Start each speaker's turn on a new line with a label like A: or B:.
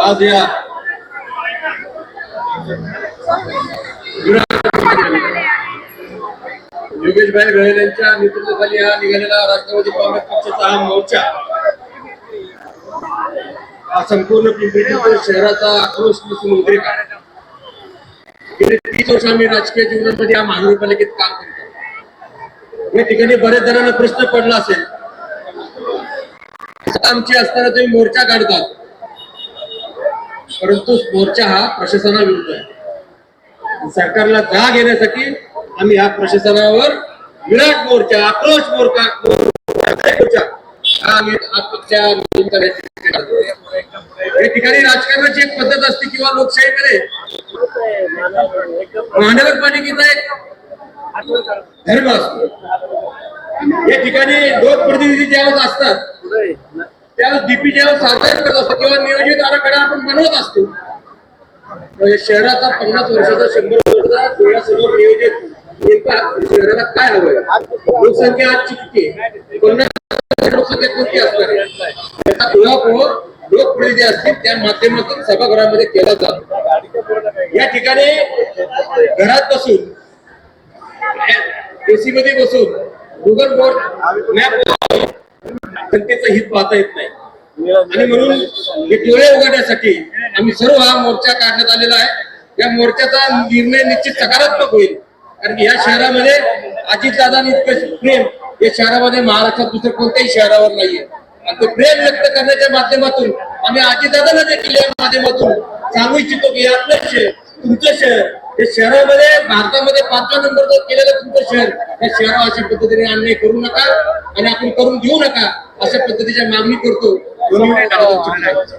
A: आज या योगेशभाई गोयल यांच्या नेतृत्वाखाली हा निघालेला राष्ट्रवादी काँग्रेस पक्षाचा हा मोर्चा. हा संपूर्ण पिंपरी शहराचा आक्रोश नसून उद्रेक आहे. गेले तीस वर्ष आम्ही राजकीय जीवनामध्ये या महानगरपालिकेत काम करतो. या ठिकाणी बऱ्याच जणांना प्रश्न पडला असेल आमची असताना तुम्ही मोर्चा काढतात परंतु मोर्चा हा प्रशासनाविरुद्ध आहे. सरकारला जाग येण्यासाठी आम्ही या प्रशासनावर विराट मोर्चा आक्रोश मोर्चा मोर्चा ठिकाणी राजकारणाची एक पद्धत असते किंवा लोकशाहीमध्ये महानगरपालिकेचा एक धर्म असतो. या ठिकाणी लोकप्रतिनिधी ज्यावेळेस असतात त्यावेळेस डीपी जेव्हा सादर करत असतो किंवा नियोजित आराखडा आपण बनवत असतो. म्हणजे शहराचा पन्नास वर्षाचा शंभर वर्षाचा डोळ्यासमोर नियोजित नेमका शहराला काय हवंय लोकसंख्या आज किती पन्नास लोकसंख्या कोणती असणार त्याचा उहापोह लोकप्रतिनिधी असतील त्या माध्यमातून सभागृहामध्ये केला जातो. या ठिकाणी घरात बसून एसी मध्ये बसून गुगल बोर्ड मॅप जनतेचं हित पाहता येत नाही. आणि म्हणून हे डोळे उघडण्यासाठी आम्ही सर्व हा मोर्चा काढण्यात आलेला आहे. या मोर्चाचा निर्णय निश्चित सकारात्मक होईल. कारण की या शहरामध्ये अजितदादांनी इतकं प्रेम या शहरामध्ये महाराष्ट्रात दुसरं कोणत्याही शहरावर नाहीये. आणि ते प्रेम व्यक्त करण्याच्या माध्यमातून आम्ही अजितदादांना देखील या माध्यमातून सांगू इच्छितो की आपलं शहर तुमचं शहर हे शहरामध्ये भारतामध्ये पाचव्या नंबरचं केलेलं तुमचं शहर या शहरावर अशा पद्धतीने अन्याय करू नका आणि आपण करून घेऊ नका अशा पद्धतीच्या मागणी करतो. म्हणून